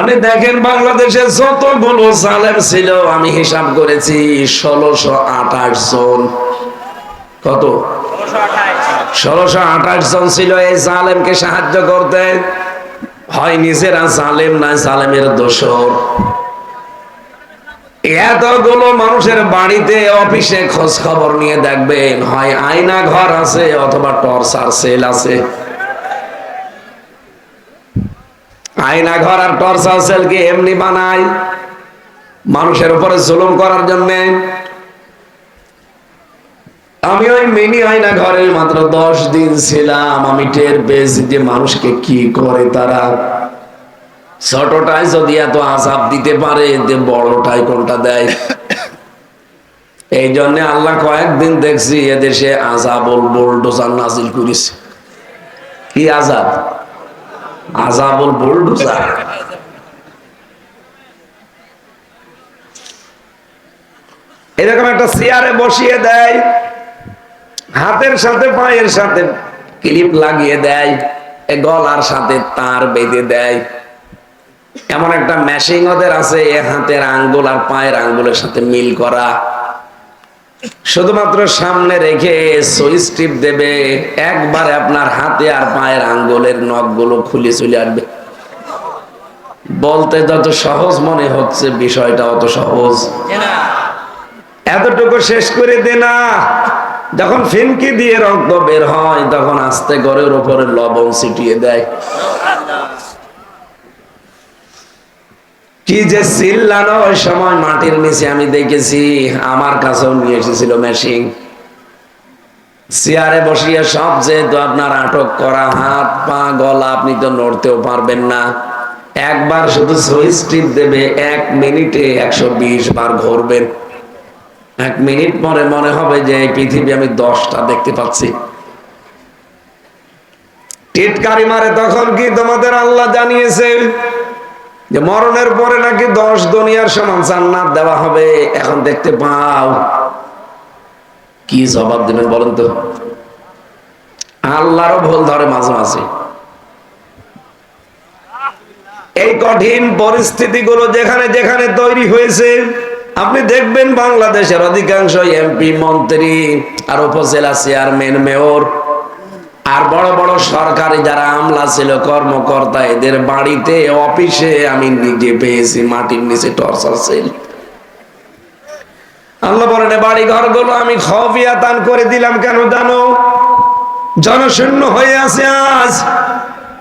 আপনি দেখেন বাংলাদেশে যতগুলো জালেম ছিল, আমি হিসাব করেছি ষোলোশো আঠাশ জন। কত? আঠাশ জন ছিল এই সাহায্য করতে। হয় নিজেরা দোষর। এতগুলো মানুষের বাড়িতে, অফিসে খোঁজ খবর নিয়ে দেখবেন, হয় আয়না ঘর আছে অথবা টর্চার সেল আছে। আয়না, ঘর আর টর্চার সেল কি এমনি বানায়। মানুষের উপরে জুলুম করার জন্য। আমি ওই মিনি আয়না ঘরে মাত্র দশ দিন ছিলাম। আমি টের পেয়েছি যে মানুষকে কি করে তারা। ছোটটাই যদি এত আজাব দিতে পারে, যে বড়টাই কোনটা দেয়? এই জন্য আল্লাহ কয়েকদিন দেখছি এদেশে আজাবল বোল্ডোজার নাজিল করিস কি আজাব আজাবল বোল্ডোজার। এরকম একটা চেয়ারে বসিয়ে দেয়, হাতের সাথে, পায়ের সাথে ক্লিপ লাগিয়ে দেয় গলার সাথে তার বেঁধে দেয়। এমন একটা মেশিন ওদের আছে, এ হাতের আঙ্গুল আর পায়ের আঙ্গুলের সাথে মিল করা। শুধুমাত্র সামনে রেখে সুইচ টিপ দেবে, একবারে আপনার হাতে আর পায়ের আঙ্গুলের নখগুলো খুলে চলে আসবে। বলতে যত সহজ মনে হচ্ছে, বিষয়টা অত সহজ। এতটুকু শেষ করে দে না। যখন ফিনকি দিয়ে রক্ত বের হয়, তখন আস্তে করে ওর উপরে লবণ ছিটিয়ে দেয়। কি যে চিল্লানো ওই সময় মাটির নিচে আমি দেখেছি, আমার কাছেও নিয়ে এসেছিল মেশিন চেয়ারে বসিয়ে সব যেহেতু আপনার আটক করা, হাত, পা, গলা, আপনি তো নড়তেও পারবেন না। একবার শুধু সুইচ টিপ দেবে, এক মিনিটে একশো বিশ বার ঘুরবেন। এক মিনিট পরে মনে হবে যে এই পৃথিবী আমি দশটা দেখতে পাচ্ছি। টিটকারি মারে তখন কি তোমাদের আল্লাহ জানিয়েছে যে মরণের পরে নাকি দশ দুনিয়ার সমান জান্নাত দেওয়া হবে, এখন দেখতে পাও। কি জবাব দিবেন বলেন তো? আল্লাহরও ভুল ধরে মাঝে মাঝে। এই কঠিন পরিস্থিতিগুলো যেখানে যেখানে তৈরি হয়েছে, আপনি দেখবেন বাংলাদেশের অধিকাংশ এমপি, মন্ত্রী আর উপজেলা চেয়ারম্যান, মেয়র আর বড় বড় সরকারি যারা আমলা ছিল, কর্মকর্তা, এদের বাড়িতে, অফিসে আমি নিজে পেয়েছি মাটির নিচে টর্চার সেল। আল্লাহ বলেন বাড়ি ঘরগুলো আমি খফিয়া দান করে দিলাম কেন জানো? জনশূন্য হয়ে আছে আজ।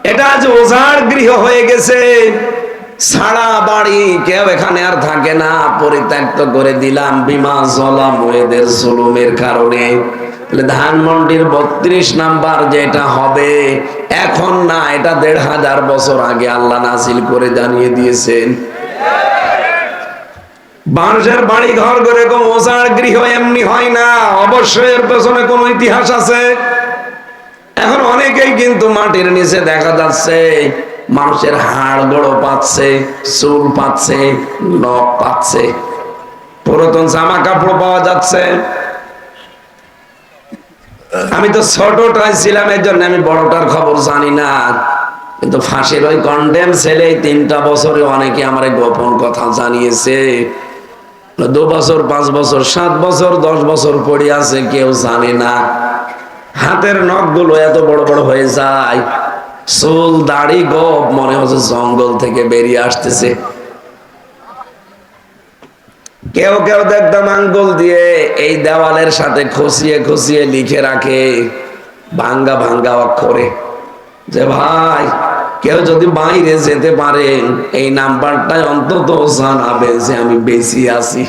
এটা আজ ওঝার গৃহ হয়ে গেছে। সারা বাড়ি কেউ এখানে আর থাকে না। পরিত্যক্ত করে দিলাম বিমা জলাম এদের জুলুমের কারণে। ধানমন্ডির বত্রিশ নাম্বার যেটা হবে, এখন না, এটা দেড় হাজার বছর আগে আল্লাহ নাসিল করে জানিয়ে দিয়েছেন। মানুষের বাড়ি ঘর করে গৃহ এমনি হয় না, অবশ্যই এর পেছনে কোন ইতিহাস আছে। এখন অনেকেই কিন্তু মাটির নিচে দেখা যাচ্ছে, মানুষের হাড় গড়ো পাচ্ছে, চুল পাচ্ছে, নখ পাচ্ছে। পুরাতন জামা কাপড় পাওয়া যাচ্ছে। আমি তো ছোটটাই ছিলাম, এর জন্য আমি বড়টার খবর জানি না। কিন্তু ফাঁসির ওই কন্ডেম ছেলে তিনটা বছরে অনেকে আমার গোপন কথা জানিয়েছে। দু বছর, পাঁচ বছর, সাত বছর, দশ বছর পড়ে আছে, কেউ জানে না। হাতের নখগুলো এত বড় বড় হয়ে যায়। চুল, দাড়ি, গোপ, মনে হচ্ছে জঙ্গল থেকে বেরিয়ে আসতেছে। কেউ কেউ দেখতাম আঙ্গুল দিয়ে এই দেওয়ালের সাথে খসিয়ে খসিয়ে লিখে রাখে, ভাঙ্গা ভাঙ্গা অক্ষরে। যে ভাই, কেউ যদি বাইরে যেতে পারেন এই নাম্বারটাই অন্তত জানাবে যে আমি বেশি আছি।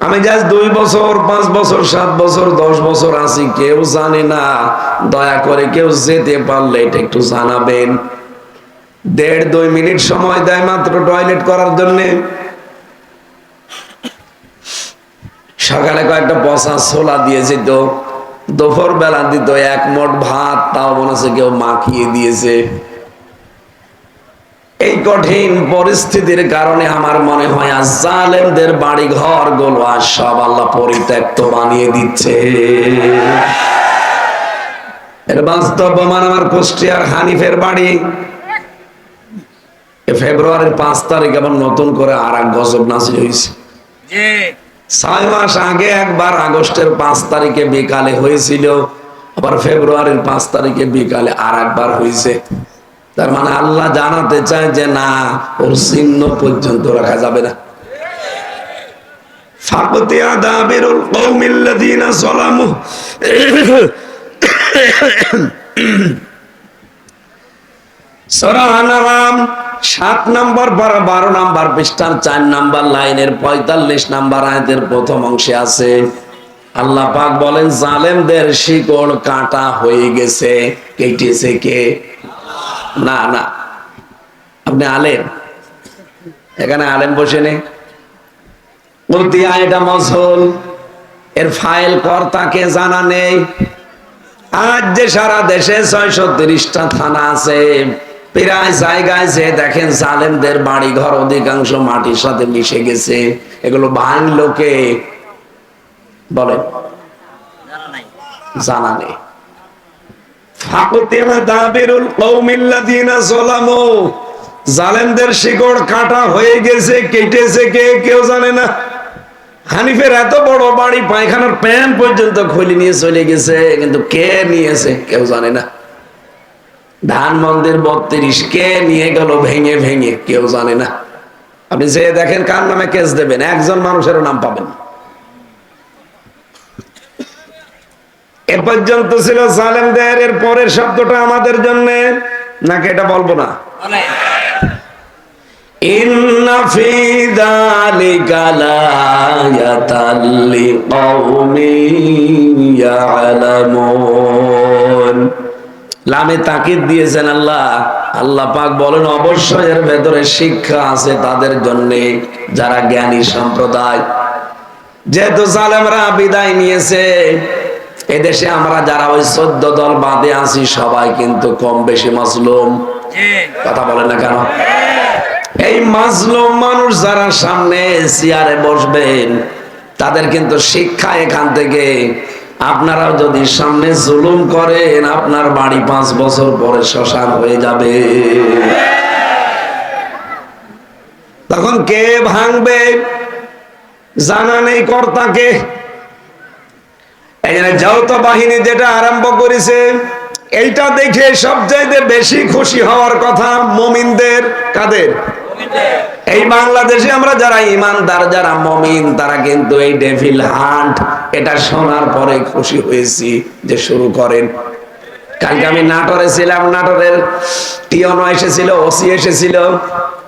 আমি জাস্ট দুই বছর, পাঁচ বছর, সাত বছর, দশ বছর আছি, কেউ জানে না। দয়া করে কেউ যেতে পারলে এটা একটু জানাবেন। দেড় দুই মিনিট সময় দেয় মাত্র টয়লেট করার জন্যে। সকালে কয়েকটা বসা ছোলা দিয়ে যেত দুপুর বেলা দিত, এক মোট ভাত, তাও মনে হচ্ছে কেউ মাখিয়ে দিয়েছে। এই কঠিন পরিস্থিতির কারণে আমার মনে হয় জালেমদের বাড়ি ঘরগুলো আর সব আল্লাহ পরিত্যক্ত বানিয়ে দিচ্ছে। এর বাস্তব প্রমাণ আমার কুষ্টিয়ার হানিফের বাড়ি। ফেব্রুয়ারির পাঁচ তারিখ আবার নতুন করে আর এক গজব নাসিল হয়েছে। ছয় মাস আগে একবার আগস্টের পাঁচ তারিখে বিকালে হয়েছিল, আবার ফেব্রুয়ারির পাঁচ তারিখে বিকালে আর একবার হয়েছে। তার মানে আল্লাহ জানাতে চায় যে না, ওর চিহ্ন পর্যন্ত রাখা যাবে না। ফাকতি সাত নম্বর বারো নম্বর পৃষ্ঠার চার নম্বর লাইনের পঁয়তাল্লিশ আয়াতের প্রথম অংশে আছে, আল্লাহ পাক বলেন, জালেমদের শিকড় কাটা হয়ে গেছে। কেটেছে কে? না না। আপনি আলেম? এখানে আলেম বসে নেই। মতিয়া এটা এর ফাইল কর্তাকে জানা নেই। আজ যে সারা দেশে ছয়শো তিরিশটা থানা আছে। প্রায় জায়গায় যে দেখেন জালেমদের বাড়ি ঘর অধিকাংশ মাটির সাথে মিশে গেছে। এগুলো ভাঙলো কে? বলেন। জানা নেই। ফাকুতিমা দাবিরুল কওমিল্লাযীনা যালামু। জালেমদের শিকড় কাটা হয়ে গেছে, কেটেছে কে? কেউ জানে না। হানিফের এত বড় বাড়ি, পায়খানার প্যান পর্যন্ত খুলে নিয়ে চলে গেছে, কিন্তু কে নিয়েছে? কেউ জানে না। ধানমন্দের বত্রিশ কে নিয়ে গেল ভেঙে ভেঙে, কেউ জানে না। আপনি যে দেখেন কার নামে কেস দেবেন, একজন মানুষের নাম পাবেন এ পর্যন্ত ছিল সালেমদের এর পরের শব্দটা আমাদের জন্য, নাকি এটা বলব না? ইন্না ফি যালিকা লায়াতাল ইয়ালামুন। লামে তাকিদ দিয়েছেন আল্লাহ। আল্লাহ পাক বলেন, অবশ্যই এর ভেতরে শিক্ষা আছে তাদের জন্য, যারা জ্ঞানী সম্প্রদায়। যেহেতু জালেমরা বিদায় নিয়েছে, এদেশে আমরা যারা ওই চোদ্দ দল বাদে আছি, সবাই কিন্তু কম বেশি মাসলুম কথা বলেন না কেন? এই মাজলুম মানুষ যারা সামনে চেয়ারে বসবেন, তাদের কিন্তু শিক্ষা এখান থেকে আপনারাও যদি সামনে জুলুম করেন, আপনার বাড়ি পাঁচ বছর পরে শ্মশান হয়ে যাবে। তখন কে ভাঙবে? জানা নেই কর্তাকে। যৌথ বাহিনী যেটা আরম্ভ করেছে, এইটা দেখে সবচাইতে বেশি খুশি হওয়ার কথা মমিনদের কাদের? এই বাংলাদেশে আমরা যারা ইমানদার, যারা মমিন, তারা কিন্তু এই ডেভিল হান্ট এটা শোনার পরে খুশি হয়েছি যে শুরু করেন। কালকে আমি নাটোরে ছিলাম নাটোরের টিয়নো এসেছিল, ওসি এসেছিল।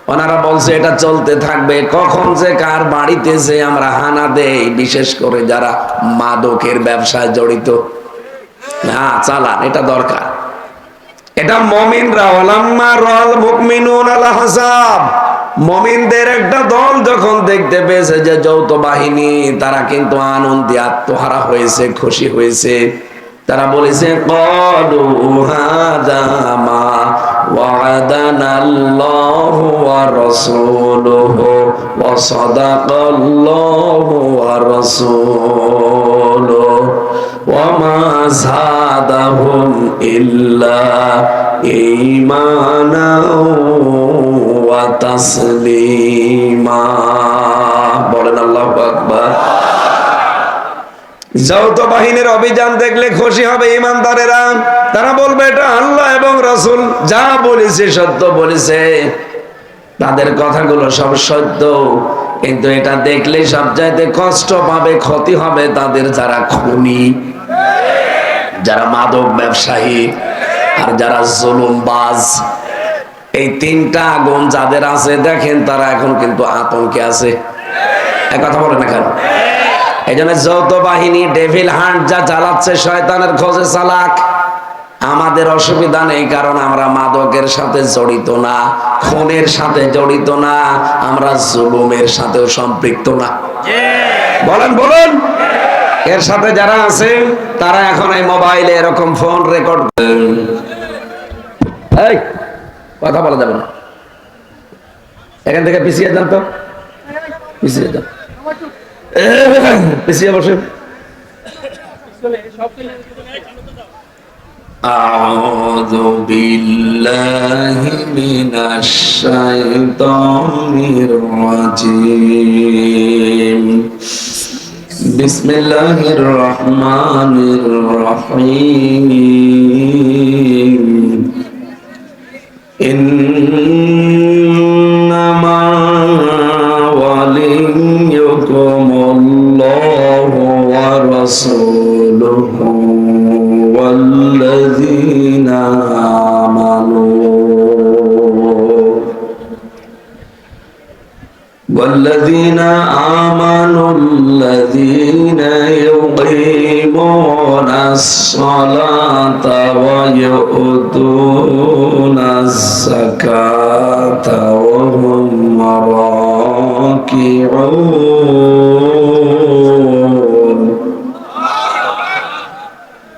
ওনারা বলছে, এটা চলতে থাকবে। কখন যে কার বাড়িতে যে আমরা হানা দেই, বিশেষ করে যারা মাদকের ব্যবসায় জড়িত। না, চালান, এটা দরকার। এটা মমিনরা, ওলাম্মা রল মুকমিনুন আল হাসাব মমিনদের একটা দল যখন দেখতে পেয়েছে যে যৌথ বাহিনী, তারা কিন্তু আনন্দে আত্মহারা হয়েছে, খুশি হয়েছে। তারা বলেছে, কলু যৌথ বাহিনীর অভিযান দেখলে খুশি হবে ইমানদারেরা। তারা বলবে, এটা আল্লাহ এবং রসুল যা বলেছে সত্য বলেছে। তাদের কথাগুলো সব সত্য। কিন্তু এটা দেখলে সব চাইতে কষ্ট পাবে, ক্ষতি হবে তাদের যারা খুনি, যারা মাদক ব্যবসায়ী আর যারা জুলুমবাজ। এই তিনটা আগুন যাদের আছে, দেখেন তারা এখন কিন্তু আতঙ্কে আছে। কথা বলে না কেন? এই জন্য যৌথ বাহিনী, ডেভিল হান্ট যা চালাচ্ছে শয়তানের খোঁজে চালাক। আমাদের অসুবিধা নেই, কারণ আমরা মাদকের সাথে জড়িত না, খুনের সাথে জড়িত না, আমরা জুলুমের সাথেও সম্পৃক্ত না। বলেন, বলুন। এর সাথে যারা আছে, তারা এখন এই মোবাইলে এরকম ফোন রেকর্ড এই, কথা বলা যাবে না। এখান থেকে পিছিয়ে যান তো। পিছিয়ে যান। পিছিয়ে বসে أعوذ بالله من الشيطان الرجيم بسم الله الرحمن الرحيم إنما وليكم الله ورسوله والذين آمنوا الذين يقيمون الصلاة ويؤتون الزكاة وهم راكعون.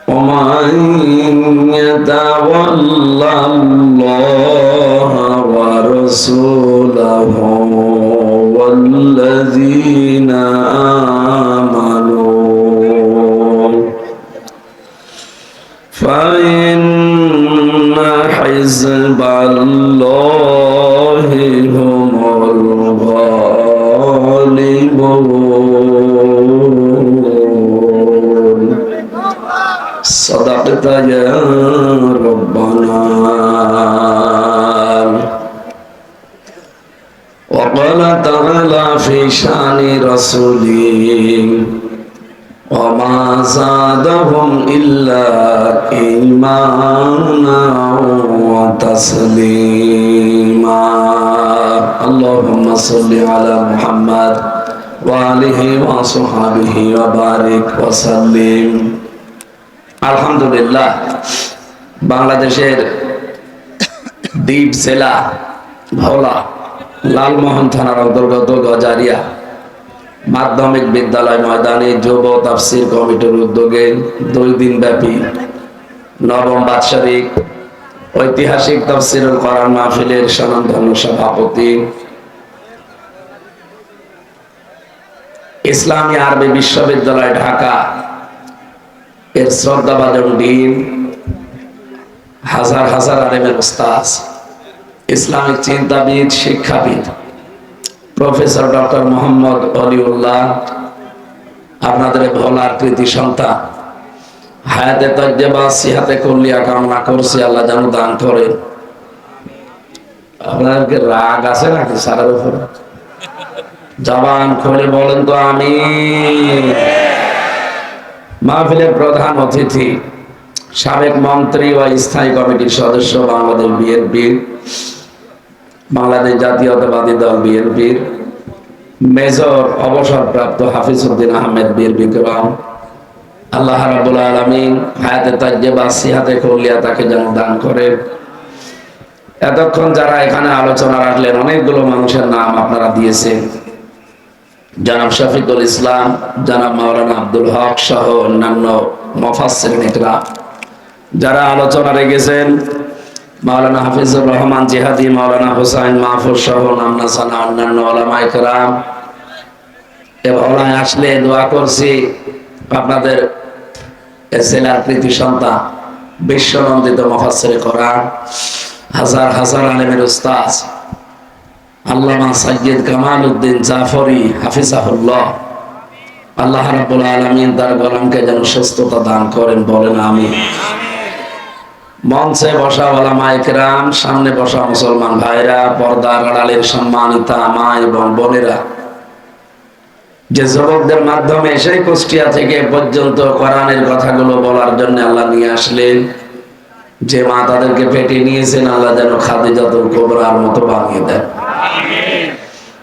ومن يتولى الله ورسوله آمنوا. فإن حزب الله هم الغالبون. صدقت يا ربنا تعالى في شان رسوله وما زادهم إلا إيمانا وتسليما اللهم صل على محمد وآله وصحبه وبارك وسلم আলহামদুলিল্লাহ বাংলাদেশের দ্বীপ জেলা ভোলা লালমোহন থানার অন্তর্গত গজারিয়া মাধ্যমিক বিদ্যালয় ময়দানে যুব তাফসির কমিটির উদ্যোগে দুই দিন ব্যাপী নবম বাৎসরিক ঐতিহাসিক তফসিরুল করার মাহফিলের স্বনামধন্য সভাপতি ইসলামী আরবি বিশ্ববিদ্যালয় ঢাকা এর শ্রদ্ধাভাজন ডিন হাজার হাজার আলেমের উস্তাজ ইসলামিক চিন্তাবিদ, শিক্ষাবিদ, প্রফেসর ডক্টর মোহাম্মদ অলিউল্লাহ, আপনাদের ভোলার কৃতি সন্তান। হায়াতে তজ্জেবা, সিহাতে কল্লিয়া কামনা করছি, আল্লাহ যেন দান করে। আপনাদেরকে রাগ আছে নাকি সারার উপরে? জবান খুলে বলেন তো আমি মাহফিলের প্রধান অতিথি, সাবেক মন্ত্রী ও স্থায়ী কমিটির সদস্য, বাংলাদেশ বিএনপির বাংলাদেশ জাতীয়তাবাদী দল বিএনপির মেজর অবসরপ্রাপ্ত হাফিজউদ্দিন আহমেদ বীর বিক্রম। আল্লাহ রাবুল আলমিন হায়াতে তাজ্জেবা, সিহাতে কল্লিয়া তাকে যেন দান করে। এতক্ষণ যারা এখানে আলোচনা রাখলেন, অনেকগুলো মানুষের নাম আপনারা দিয়েছেন। জনাব শফিকুল ইসলাম, জনাব মাওলানা আব্দুল হক সহ অন্যান্য মফাসের নেতরা যারা আলোচনা রেখেছেন মাওলানা হাফিজুর রহমান জিহাদি, মাওলানা হুসাইন মাহফুজ সহ নামনা সানা অন্যান্য ওলামা ইকরাম এ ভাবনায় আসলে দোয়া করছি আপনাদের জেলার কৃতি সন্তান, বিশ্বনন্দিত মফাসের কোরআন, হাজার হাজার আলেমের উস্তাজ আল্লামা সাইয়্যিদ কামাল উদ্দিন জাফরি হাফিজাহুল্লাহ। আল্লাহ রাব্বুল আলামিন তার গোলামকে যেন সুস্থতা দান করেন, বলেন আমি মঞ্চে বসা ওলামা একরাম সামনে বসা মুসলমান ভাইরা, পর্দার আড়ালের সম্মানিতা মা এবং বোনেরা। যে যুবকদের মাধ্যমে সেই কুষ্টিয়া থেকে পর্যন্ত কোরআনের কথাগুলো বলার জন্য আল্লাহ নিয়ে আসলেন। যে মা তাদেরকে পেটে নিয়েছেন, আল্লাহ যেন খাদিজাতুল কোবরার মতো বানিয়ে দেন।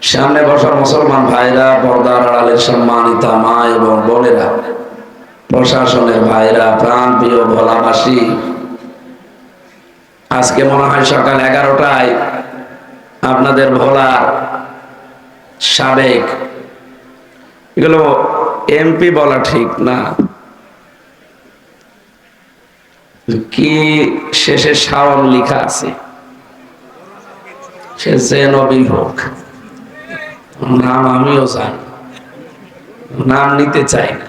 সামনে বসা মুসলমান ভাইরা, পর্দার আড়ালের সম্মানিতা মা এবং বোনেরা। প্রশাসনের ভাইরা প্রাণ প্রিয় ভোলাবাসী আজকে মনে হয় সকাল এগারোটায় আপনাদের ভোলার সাবেক, এগুলো এমপি বলা ঠিক না। কি শেষে শাওন লেখা আছে? সে যে হোক, নাম আমিও জানি, নাম নিতে চাই না।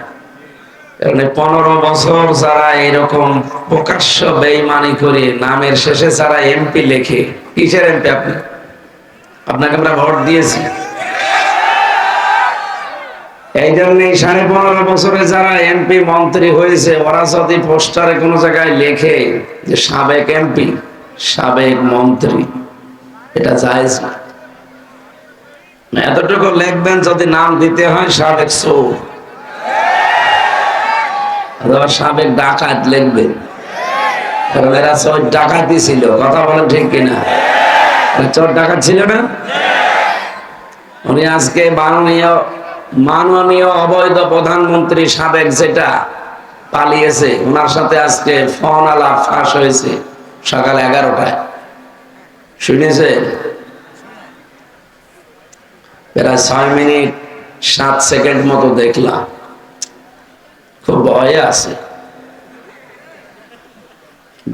পনেরো বছর যারা এরকম প্রকাশ্য বেইমানি করে নামের শেষে যারা এমপি লেখে, কিসের এমপি আপনি? আপনাকে আমরা ভোট দিয়েছি। এই জন্য সাড়ে পনেরো বছরে যারা এমপি মন্ত্রী হয়েছে, ওরা যদি পোস্টারে কোনো জায়গায় লেখে যে সাবেক এমপি সাবেক মন্ত্রী, এটা জায়েজ না। এতটুকু লিখবেন যদি নাম দিতে হয় সাবেক চোর অথবা সাবেক ডাকাত লিখবেন কারণ এরা চোর ডাকাতি ছিল, কথা বলেন ঠিক কিনা? চোর ডাকাত ছিল না? উনি আজকে মাননীয় মাননীয় অবৈধ প্রধানমন্ত্রী সাবেক যেটা পালিয়েছে ওনার সাথে আজকে ফোন আলাপ ফাঁস হয়েছে সকাল এগারোটায়। শুনেছে প্রায় ছয় মিনিট, সাত সেকেন্ড মতো দেখলাম। খুব ভয়ে আছে।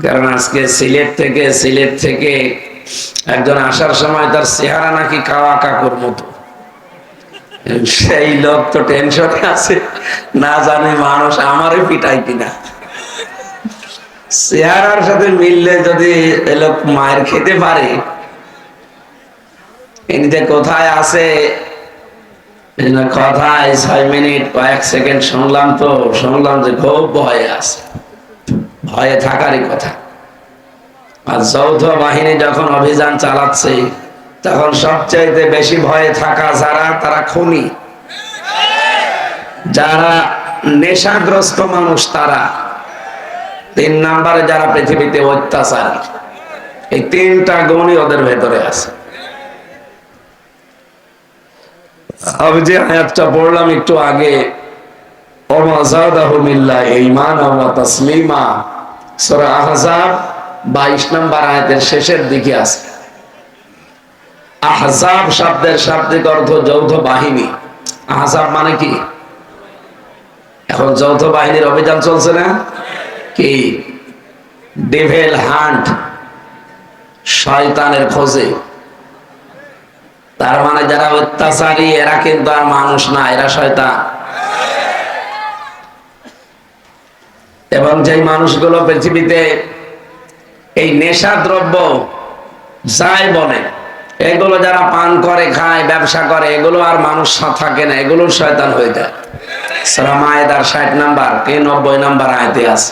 কারণ আজকে সিলেট থেকে সিলেট থেকে একজন আসার সময় তার চেহারা নাকি কাওয়া কাকুর মতো। সেই লোক তো টেনশনে আছে। না জানে মানুষ আমারই পিটাই কিনা। চেহারার সাথে মিললে যদি এ লোক মায়ের খেতে পারে এমনিতে কোথায় আছে কথায় ছয় মিনিট কয়েক সেকেন্ড শুনলাম তো, শুনলাম যে খুব ভয়ে আছে। ভয়ে থাকারই কথা। আর যৌথ বাহিনী যখন অভিযান চালাচ্ছে, তখন সবচাইতে বেশি ভয়ে থাকা যারা, তারা খুনি। যারা নেশাগ্রস্ত মানুষ, তারা। তিন নাম্বারে যারা পৃথিবীতে অত্যাচার, এই তিনটা গুণই ওদের ভেতরে আছে। আমি যে আয়াতটা পড়লাম একটু আগে, ওমা যাদাহু মিল্লা ঈমান ওয়া তাসলিমা সূরা আহজাব 22 নম্বর আয়াতের শেষের দিকে আছে। আহজাব শব্দের শাব্দিক অর্থ যৌথ বাহিনী। আহজাব মানে এখন যৌথ বাহিনীর অভিযান চলছে না? কি? ডেভেল হান্ট শয়তানের খোঁজে। তার মানে যারা অত্যাচারী, এরা কিন্তু আর মানুষ না, এরা শয়তান। এবং যেই মানুষগুলো পৃথিবীতে এই নেশা দ্রব্য যাই বলে, এগুলো যারা পান করে, খায়, ব্যবসা করে, এগুলো আর মানুষ থাকে না এগুলো শয়তান হয়ে যায়। সারা মায়েদার ষাট নাম্বার কে নব্বই নাম্বার আয়তে আছে।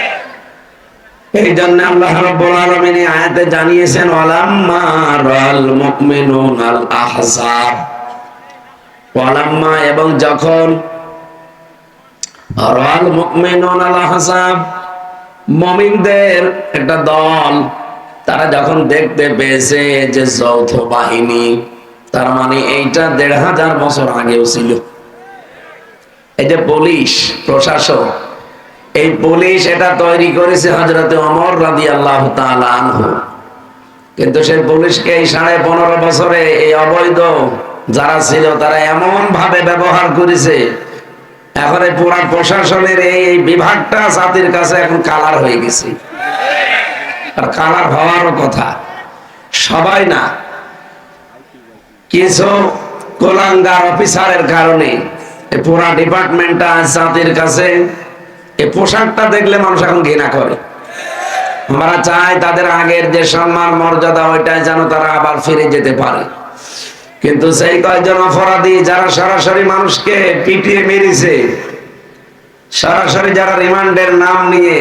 এই জন্য আল্লাহ আলামিন আয়াতে জানিয়েছেন আহজাব। ওয়ালাম্মা এবং যখন আহজাব, মুমিনদের একটা দল, তারা যখন দেখতে পেয়েছে যে যৌথ বাহিনী, তার মানে এইটা দেড় হাজার বছর আগেও ছিল। এই যে পুলিশ প্রশাসন এই পুলিশ এটা তৈরি করেছে হজরতে অমর রাদি আল্লাহ আনহু। কিন্তু সেই পুলিশকে এই সাড়ে পনেরো বছরে এই অবৈধ যারা ছিল, তারা এমন ভাবে ব্যবহার করেছে, এখন এই পুরা প্রশাসনের এই বিভাগটা জাতির কাছে এখন কালার হয়ে গেছে। আর কালার হওয়ারও কথা। সবাই না, কিছু কোলাঙ্গার অফিসারের কারণে পুরা ডিপার্টমেন্টটা জাতির কাছে এই পোশাকটা দেখলে মানুষ এখন ঘৃণা করে। আমরা চাই তাদের আগের যে সম্মান, মর্যাদা, ওইটাই যেন তারা আবার ফিরে যেতে পারে। কিন্তু সেই কয়েকজন অপরাধী যারা সরাসরি মানুষকে পিটিয়ে মেরেছে, সরাসরি যারা রিমান্ডের নাম নিয়ে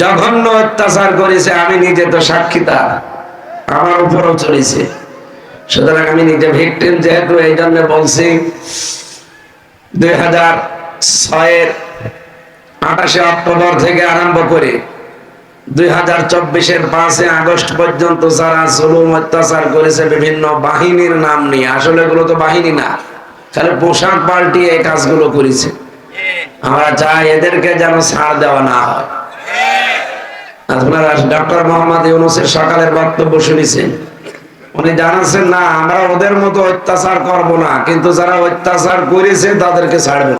জঘন্য অত্যাচার করেছে, আমি নিজে তো সাক্ষী তার। আমার উপরও চলেছে। সুতরাং আমি নিজে ভিকটিম যেহেতু এই জন্য বলছি, দুই হাজার ছয়ের আঠাশে অক্টোবর থেকে আরম্ভ করে দুই হাজার চব্বিশের পাঁচে আগস্ট পর্যন্ত যারা জুলুম, অত্যাচার করেছে বিভিন্ন বাহিনীর নাম নিয়ে, আসলে এগুলো তো বাহিনী না, খালি পোশাক পাল্টিয়ে এই কাজগুলো করেছে। আমরা চাই এদেরকে যেন ছাড় দেওয়া না হয়। আপনারা ডক্টর মোহাম্মদ ইউনুসের সকালের বক্তব্য শুনেছেন। উনি জানাচ্ছেন, না, আমরা ওদের মতো অত্যাচার করব না, কিন্তু যারা অত্যাচার করেছে তাদেরকে ছাড়বো।